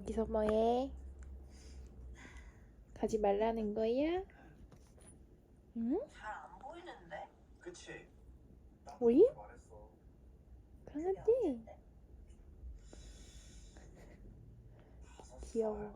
거기서 뭐해? 가지 말라는 거야? 응? 잘 안 보이는데? 그치? 오이? 강아지. 귀여워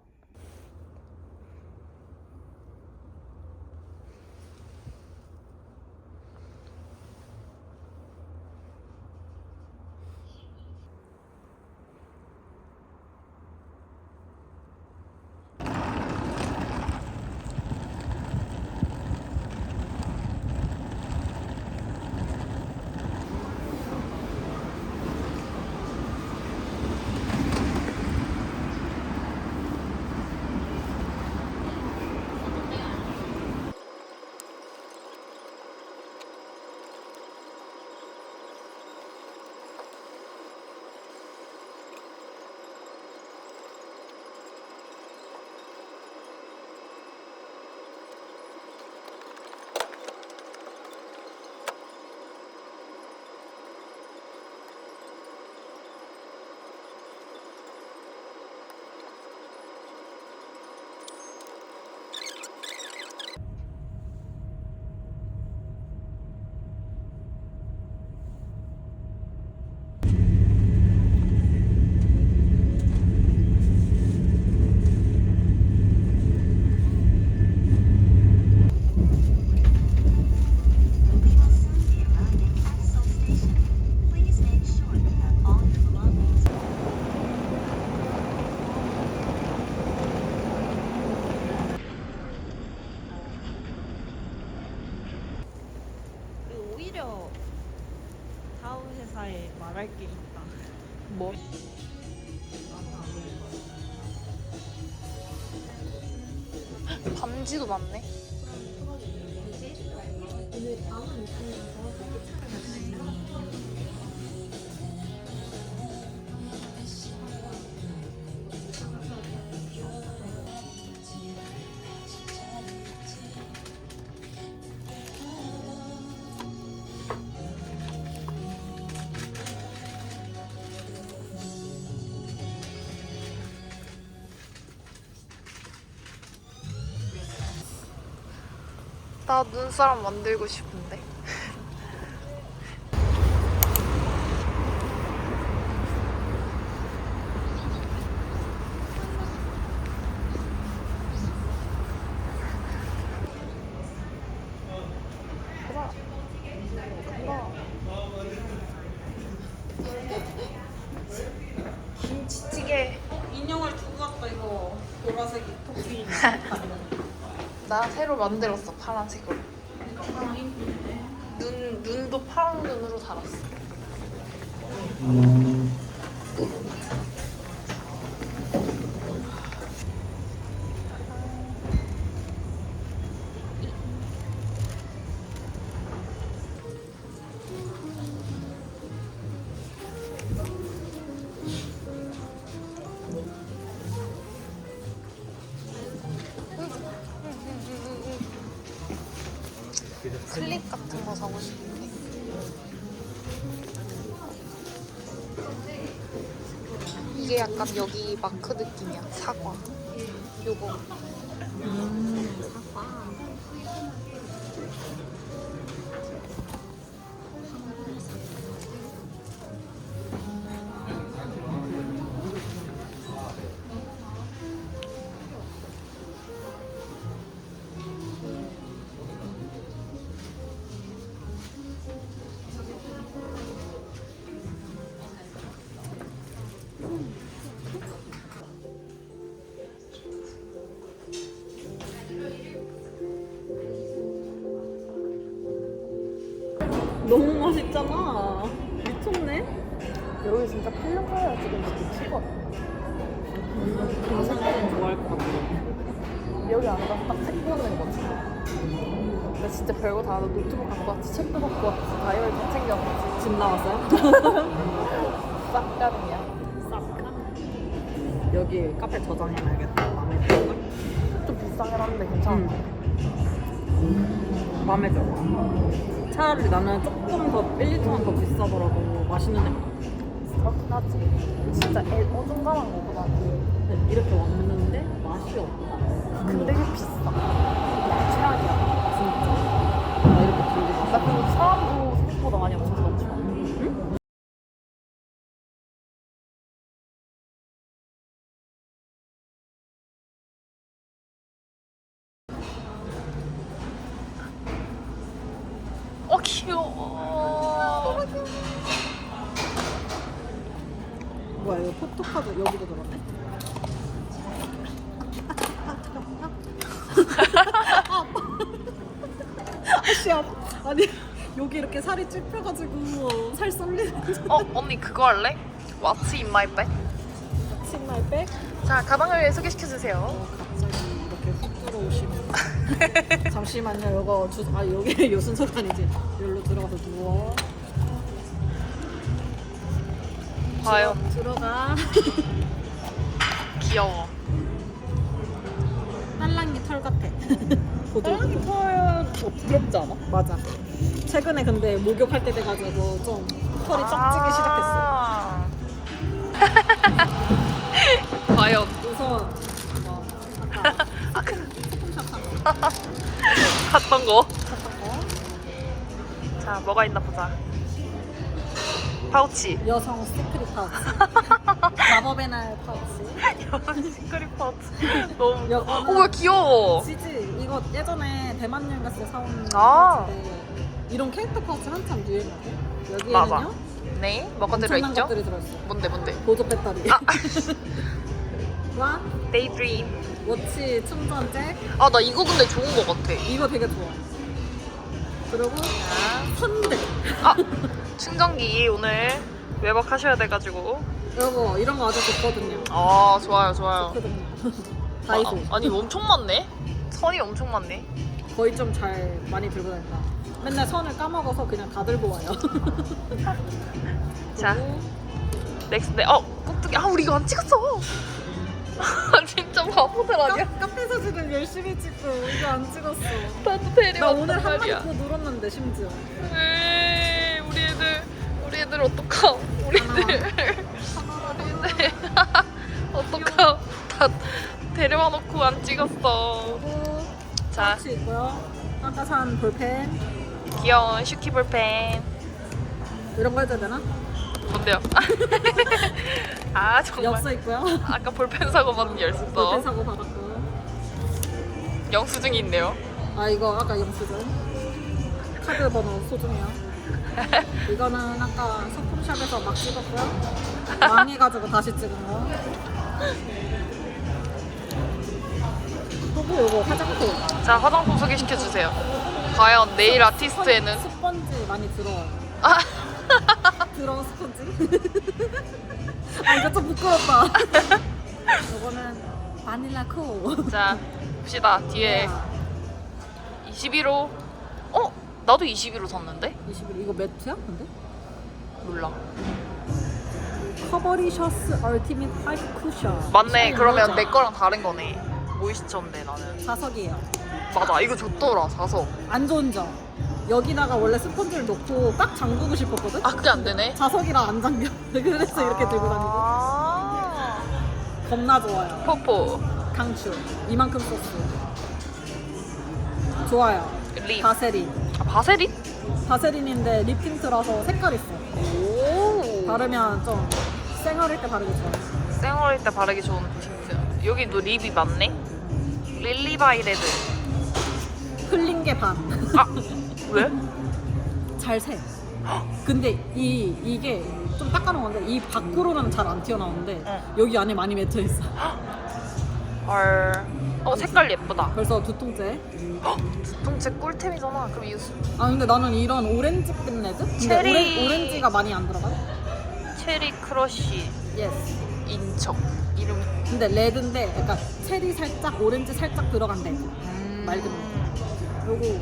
나 눈사람 만들고 싶은데 가자 간다 김치찌개 인형을 두고 갔다 이거 보라색이 토끼. 나 새로 만들었어 파란색으로. 눈 눈도 파란 눈으로 달았어 클립 같은 거 사고 싶은데. 이게 약간 여기 마크 느낌이야. 사과. 요거 너무 맛있잖아. 미쳤네. 여기 진짜 팔려 가야 지금 진짜 치거든 동생들은 좋아할 것 같아. 여기 안 가서 딱책 보는 거지 나 진짜 별거 다 하고 노트북 갖고 왔지 책도 갖고 왔지 다이어리 다 챙겨왔지 집 나왔어요? 싹 가능이야 싹. 여기 카페 저장해놔야겠다. 마음에 들어. 좀 비싸긴 한데 괜찮아 마음에 들어. 차라리 나는 조금 더 1, 2천원 더 비싸더라도 맛있는 데 그렇긴 하지 진짜 애 어중간한 거보다 이렇게 왔는데 맛이 없다. 근데 이게 비싸. 최악이야. 진짜. 나 이렇게 들고 나 그리고 사람도 생각보다 많이 없어서 너무 좋아. 어 아 아니 여기 이렇게 살이 찝혀가지고 살 쏠리는 줄어 언니 그거 할래? What's in my bag? 신발 백? 자 가방을 소개시켜 주세요. 어, 갑자기 이렇게 훅 들어오시면 잠시만요 이거 주, 아 여기 요 순서가 아니지 여기로 들어가서 누워 과연 들어가 귀여워. 딸랑이 털 같아 딸랑이 털 부럽지 않아? 맞아 최근에 근데 목욕할 때 돼가지고 좀 털이 쩍 찌기 시작했어. 과연 우선 뭐 아까 소품샵 한 거. 갔던 거. 샀던 거 자 뭐가 있나 보자. 파우치. 여성 시크릿 파우치 마법의 날 파우치 여성 시크릿 파우치. 너무. 여거는- 어왜 귀여워. 지지 이거 예전에 대만 여행 갔을 때 사온 아. 파우치인데 이런 캐릭터 파우치 한참 유행하고. 여기에는요 네 뭐가 들어있죠? 뭔데 뭔데? 보조 배터리 아. 와 데이드림. 워치 충전 잭 아 나 이거 근데 좋은 거 같아. 이거 되게 좋아 그리고 자, 선대 아 충전기 오늘 외박하셔야 돼가지고. 이거 이런 거 아주 좋거든요 아 좋아요 좋아요. 좋거든요 다이소 아, 아니 엄청 많네. 선이 엄청 많네. 거의 좀 잘 많이 들고 다닌다 맨날 선을 까먹어서 그냥 다 들고 와요 자. 그리고 넥스트 어 꼭두기 아 우리 이거 안 찍었어. 진짜 바보들 아니야? 카, 카페 사진을 열심히 찍고 이거 안 찍었어 나도 나 데려왔단 오늘 한 마리 말이야. 더 늘었는데 심지어 애들 우리 애들 어떡함 우리 애들. 우리 애들 어떡함. 다 데려와 놓고 안 찍었어. 자. 파우치 있고요. 아까 산 볼펜. 귀여운 슈키 볼펜. 이런 거 해줘야 되나? 뭔데요? 아 정말. 엽서 있고요. 아까 볼펜 사고 받은 열쇠 볼펜 사고 받았고. 영수증이 있네요. 아 이거 아까 영수증. 카드 번호 소중해요 이거는 아까 소품샵에서 막 찍었고요. 망해가지고 다시 찍은 거. 그리고 이거 화장품. 자 화장품 소개시켜주세요. 과연 네일 아티스트에는 스펀지 많이 들어와요. 아, 들어 스펀지? 아 이거 좀 부끄럽다. 이거는 바닐라 코. 자 봅시다. 뒤에 21호. 어? 나도 21호 샀는데? 21 이거 매트야? 근데? 몰라. 커버리셔스 얼티밋 파이프 쿠션 맞네 그러면. 내 거랑 다른 거네. 모이스처인데 나는. 자석이에요. 맞아 이거 좋더라 사서 안 좋은 점. 여기다가 원래 스펀지를 놓고 딱 잠그고 싶었거든? 아 그게 안 되네? 자석이랑 안 잠겨. 그래서 이렇게 들고 다니고. 아. 겁나 좋아요. 포포 강추. 이만큼 썼어. 좋아요. 립. 바세린 아, 바세린? 바세린인데 립 틴트라서 색깔 있어 오 바르면 좀 쌩얼일 때 바르기 좋아 생얼일 때 바르기 좋은 틴트 여기도 립이 많네 릴리바이 레드 흘린 게 반 아 왜? 잘 새. 근데 이 이게 좀 닦아놓은 건데 이 밖으로는 잘 안 튀어나오는데 응. 여기 안에 많이 맺혀 있어. 헐. 어 색깔 예쁘다. 벌써 두 통째. 동체 꿀템이잖아. 그럼 이거 수- 아 근데 나는 이런 오렌지 끝내즈? 근데 체리. 오렌, 오렌지가 많이 안 들어가? 체리 크러쉬 예스. 인척 이름이. 근데 레드인데 약간 체리 살짝 오렌지 살짝 들어간대. 음. 맑은 요거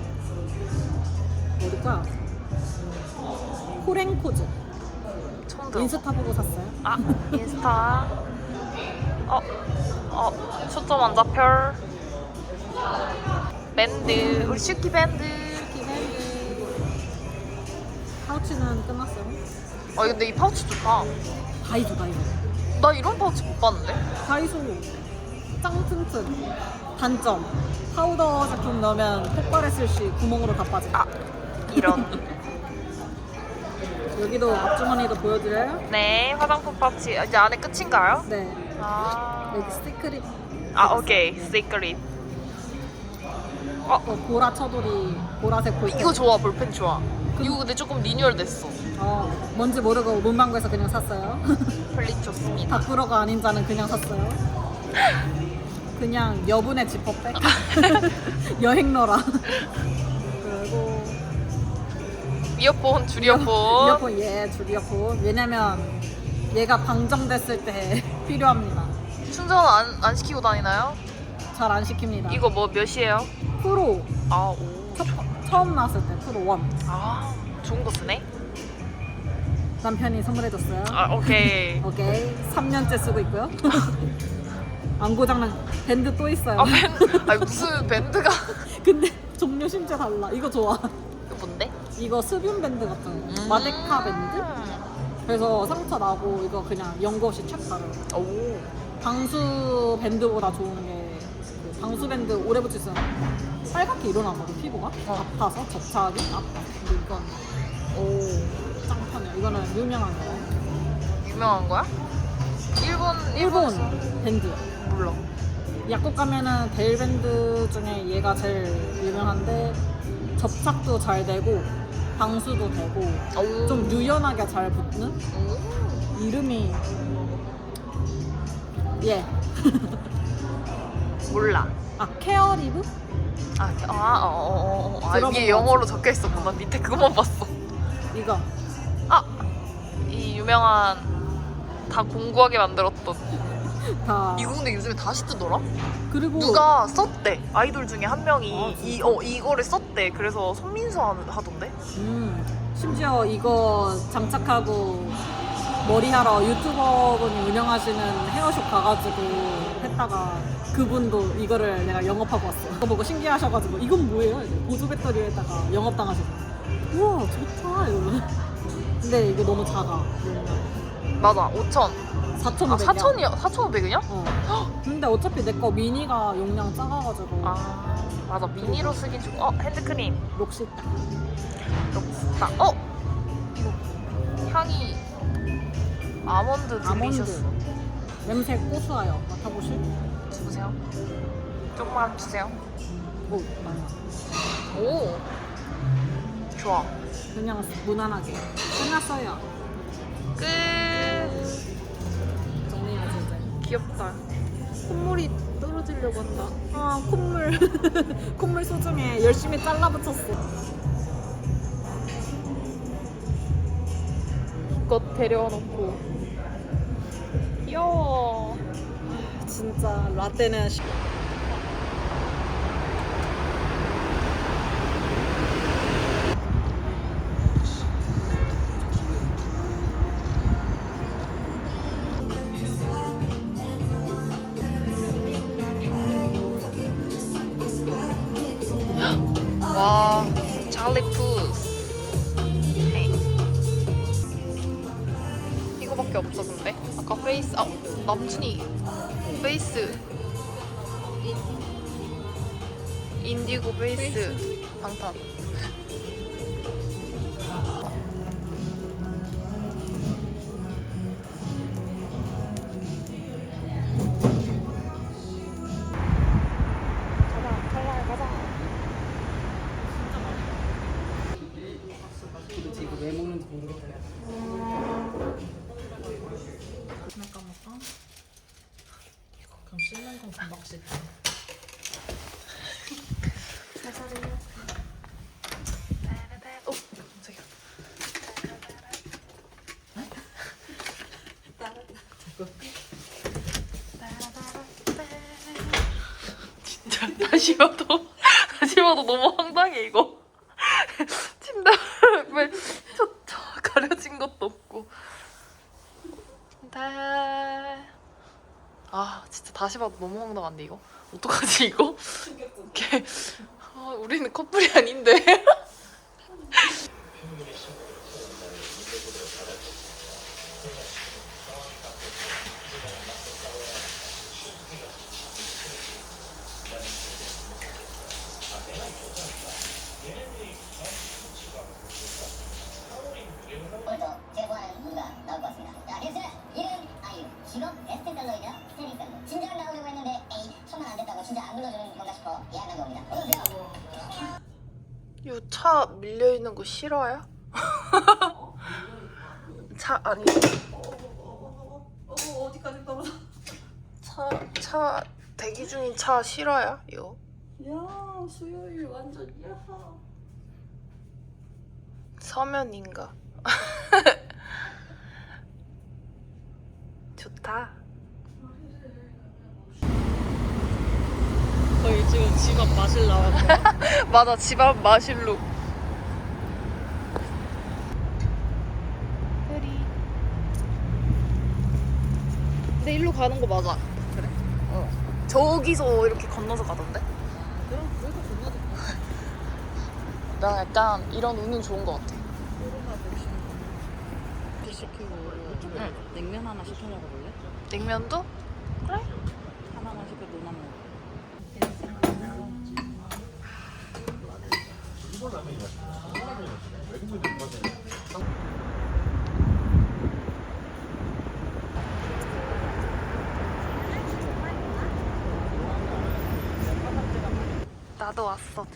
어디 거야? 호랭코즈. 처음 들어. 인스타 보고 샀어요. 아 인스타. 어, 어 초점 안 잡혀. 밴드 우리 슈키 밴드. 파우치는 끝났어요. 어 근데 이 파우치 좋다. 다이소 다이소. 나 이런 파우치 못 봤는데? 다이소 짱 튼튼 단점 파우더 제품 넣으면 폭발했을 시 구멍으로 다 빠져 아 이런 여기도 앞주머니도 보여드려요? 네 화장품 파우치 이제 안에 끝인가요? 네 아, 여기 스티커리 아 오케이. 시크릿. 어, 보라 차돌이 보라색 볼펜 이거 좋아. 볼펜 좋아. 이거 근데 조금 리뉴얼 됐어. 어, 뭔지 모르고 문방구에서 그냥 샀어요. 플릿 좋습니다. 바꾸러가 아닌 자는 그냥 샀어요. 그냥 여분의 지퍼백? 여행러라 그리고 이어폰 줄 이어폰 이어폰 예, 줄 이어폰. 왜냐면 얘가 방정됐을 때 필요합니다. 충전 안, 안 시키고 다니나요? 잘 안 시킵니다. 이거 뭐 몇이에요? 프로 아, 오. 첫, 처음 나왔을 때 프로 1 아, 좋은 거 쓰네? 남편이 선물해줬어요. 아, 오케이. 오케이 3년째 쓰고 있고요. 안 고장난 밴드 또 있어요. 아, 밴, 아 무슨 밴드가. 근데 종류 심지어 달라. 이거 좋아. 이거 뭔데? 이거 수분 밴드 같은 음. 거. 마데카 밴드? 그래서 상처 나고 이거 그냥 연고 없이 촥 바르. 오. 방수 밴드보다 좋은 게그 방수 밴드 오래 있는 빨갛게 일어나거든 피부가 어. 아파서 접착이 아파 근데 이건 오. 짱편이야 이거는 유명한 거야 유명한 거야? 일본, 일본 밴드 몰라. 약국 가면은 데일 밴드 중에 얘가 제일 유명한데 접착도 잘 되고 방수도 되고 오. 좀 유연하게 잘 붙는 오. 이름이 예. 몰라. 아 케어리브? 아, 아, 어, 어, 어. 아, 들어본 위에 거 영어로 적혀 있었구나. 밑에 그거만 봤어. 이거 아, 이 유명한 다 공구하게 만들었던. 다 이거 근데 요즘에 다시 뜨더라? 그리고 누가 썼대. 아이돌 중에 한 명이 아? 이, 어, 이거를 썼대. 그래서 손민수 하던데? 음, 심지어 이거 장착하고 머리하러 유튜버분이 운영하시는 헤어숍 가가지고 했다가 그분도 이거를 내가 영업하고 왔어. 그거 보고 신기하셔가지고 이건 뭐예요? 이제 보조 배터리에다가 영업당하셔서 우와 좋다 이러면 근데 이거 너무 작아. 맞아, 5천. 4,500이야. 아, 4천이야? 4,500이냐? 어. 근데 어차피 내 거 미니가 용량 작아가지고 아, 맞아. 미니로 쓰긴 좀. 어, 핸드크림. 록시 딱. 록스타. 어? 이거 향이 아몬드 딜리셔스. 냄새 고소해요. 맡아보실? 주세요. 조금만 주세요. 오 많이. 오. 좋아. 그냥 무난하게 끝났어요. 끝. 귀엽다. 콧물이 떨어지려고 한다. 아 콧물. 콧물 소중해. 열심히 잘라 붙였어. 것 데려놓고. 귀여워. 진짜 라떼는 찰리 푸스. 헤이. 이거밖에 없어 근데. 아까 페이스, 아 남친이 페이스. 인디고 페이스 방탄. 다시 봐도 다시 봐도 너무 황당해 이거. 침대 왜 저 저 가려진 것도 없고. 네. 아 진짜 다시 봐도 너무 황당한데 이거 어떡하지 이거? 이렇게 아, 우리는 커플이 아닌데. 또 제보하는 분과 나올 것 같습니다. 자, 뉴스 이름 아이유 직업 에스테살로이다 스테리살로 친절 나오려고 했는데 에이 천만 안 됐다고 진짜 안 불러주는 건가 싶어 예약한 겁니다. 어서오세요. 이 차 있는 거 싫어요? 차 아니 어, 어디까지 떨어져? 차 차 대기 중인 차 싫어요? 이거 야 수요일 완전 야. 서면인가? 좋다. 거의 지금 집 앞 마실 나왔고 맞아 집 앞 마실로. 근데 일로 가는 거 맞아. 그래? 어. 저기서 이렇게 건너서 가던데? 그럼 그래도 건너도 나 약간 이런 운은 좋은 것 같아. 코로나 백신 시키고 응. 냉면 하나 시켜먹어 볼래? 냉면도? 하나만 시켜 너나 먹어. 나도 왔어.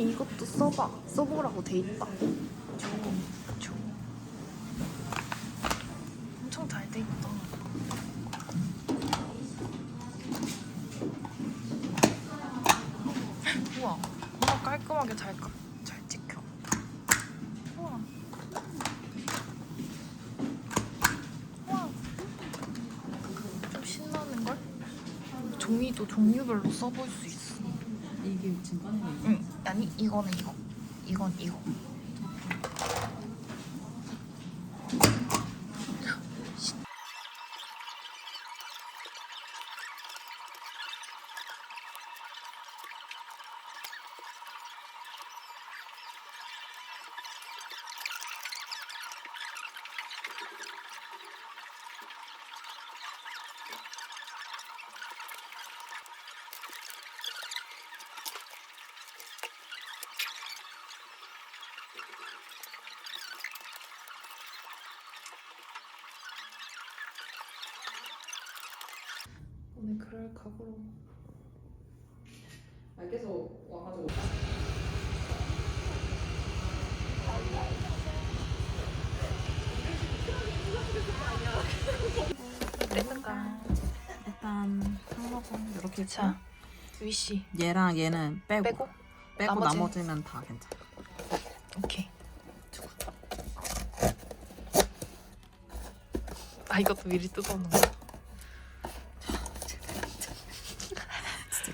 언니 이것도 써봐. 써보라고 돼 있다. 저거, 저거. 엄청 잘 돼 있다. 우와, 뭔가 깔끔하게 잘, 까- 잘 찍혀. 우와. 우와. 좀 신나는걸? 종이도 종류별로 써볼 수 있어. 이게 지금 꺼내고 있는 응, 아니 이거는 이거, 이건 이거. 오늘 그럴 각오로. 아, 계속 와가지고. 일단 한먹은 이렇게 자, 위시 얘랑 얘는 빼고 빼고. 빼고 나머지? 나머지 는 다 괜찮아. 오케이. 아 이것도 미리 뜯어놓는 거. 진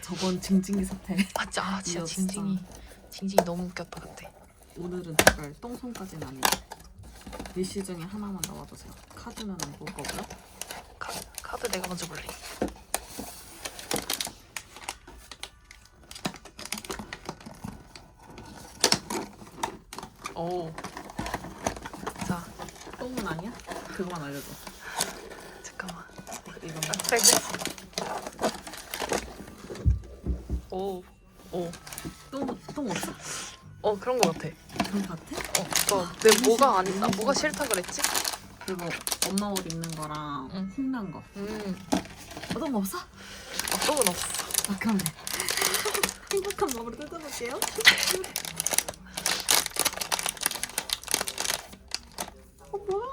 저번 징징이 사태 아, 진짜, 아, 진짜. 징징이 징징이 너무 웃겼다 그때. 오늘은 제발 똥손까지는 아니고 리시 중에 하나만 넣어주세요. 카드는 안 볼 거고요. 카, 카드 내가 먼저 볼래. 오. 자, 똥은 아니야? 그거만 알려줘. 잠깐만. 이거 아, 빼고. 오, 오. 똥, 똥 없어? 어 그런 거 같아. 그런 거 같아? 어, 너, 내 뭐가 안, 아, 뭐가 싫다 그랬지? 그거 엄마 옷 입는 거랑 응. 콩난 거. 음, 어, 똥 없어? 아, 똥은 없어. 아 그럼 돼. 행복한 마음으로 뜯어볼게요. 어 뭐야?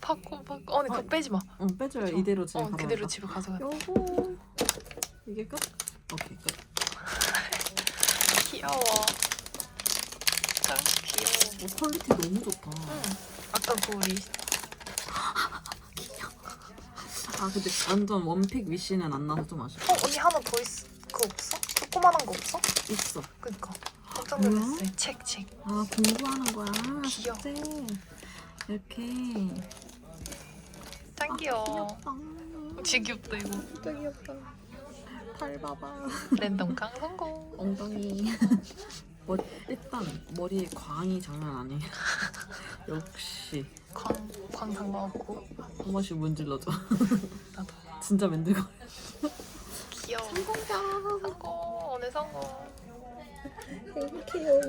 파코, 파코. 언니 그거 빼지 마. 응 빼줘요. 이대로 집에 어, 가져가. 그대로 집에 가져가. 여보. 이게 끝? 오케이 끝. 귀여워. 짱 귀여워. 어, 퀄리티 너무 좋다. 응. 아까 그 우리 아 근데 완전 원픽 위시는 안 나서 좀 아쉽다. 어 언니 하나 더 있어. 그거 없어? 조그만한 거 없어? 있어. 그니까 깜짝 놀랐어요. 책 책. 아 공부하는 거야. 귀여워. 숙제. 이렇게. 짱 귀여워. 진짜 귀엽다 이거. 진짜 귀엽다. 팔 봐봐. 랜덤깡 성공. 엉덩이. 머리, 일단 머리에 광이 장난 아니에요. 역시 광, 광 상관없고 한 번씩 문질러줘. 나도 진짜 맨들거려. 귀여워. 성공이다. 성공. 오늘 성공. 너무 귀여워.